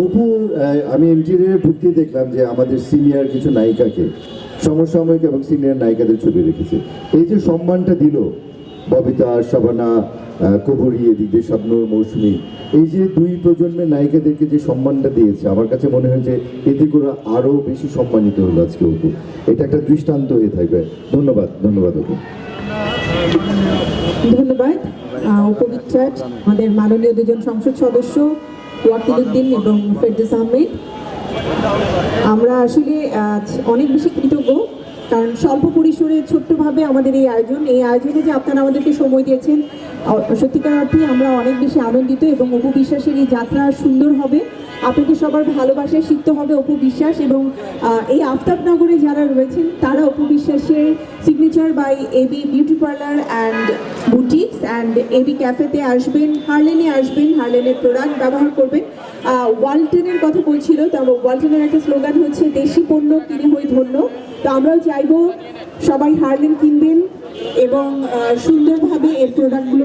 অপু আমি এনজিনের ভুক্তি দেখলাম যে আমাদের সিনিয়র কিছু নায়িকাকে সমসাময়িক এবং সিনিয়র নায়িকাদের ছবি রেখেছে। এই যে সম্মানটা দিল ববিতা শাবানা কবরী এদিক দিয়ে স্বপ্নুর মৌসুমী এই যে দুই প্রজন্মের নায়িকাদেরকে যে সম্মানটা দিয়েছে আমার কাছে মনে হয় যে এতে করে আরও বেশি সম্মানিত হলো আজকে অপু। এটা একটা দৃষ্টান্ত হয়ে থাকবে। ধন্যবাদ ধন্যবাদ অপু। ধন্যবাদ। আহ, উপবিচ্ছাট আমাদের মাননীয় দুজন সংসদ সদস্য ওয়াকিল উদ্দিন এবং ফেরদৌস আহমেদ। আমরা আসলে অনেক বেশি কৃতজ্ঞ, কারণ স্বল্প পরিসরে ছোট্টভাবে আমাদের এই আয়োজন, এই আয়োজনে যে আপনারা আমাদেরকে সময় দিয়েছেন সত্যিকার অর্থে আমরা অনেক বেশি আনন্দিত এবং অপু বিশ্বাসের এই যাত্রা সুন্দর হবে। আপনাদের সবার ভালোবাসায় শিখতে হবে অপু বিশ্বাস এবং এই আফতাবনগরে যারা রয়েছেন, তারা অপু বিশ্বাসের signature by AB beauty parlour and boutiques and AB ক্যাফেতে আসবেন হার্লেনে আসবেন হার্লেনের প্রোডাক্ট ব্যবহার করবেন। ওয়ালটনের কথা বলছিল, তো ওয়ালটনের একটা স্লোগান হচ্ছে, দেশি পণ্য, কিনে হই ধন্য। তো আমরাও চাইব সবাই হার্লেন কিনবেন এবং সুন্দরভাবে এর প্রোডাক্টগুলো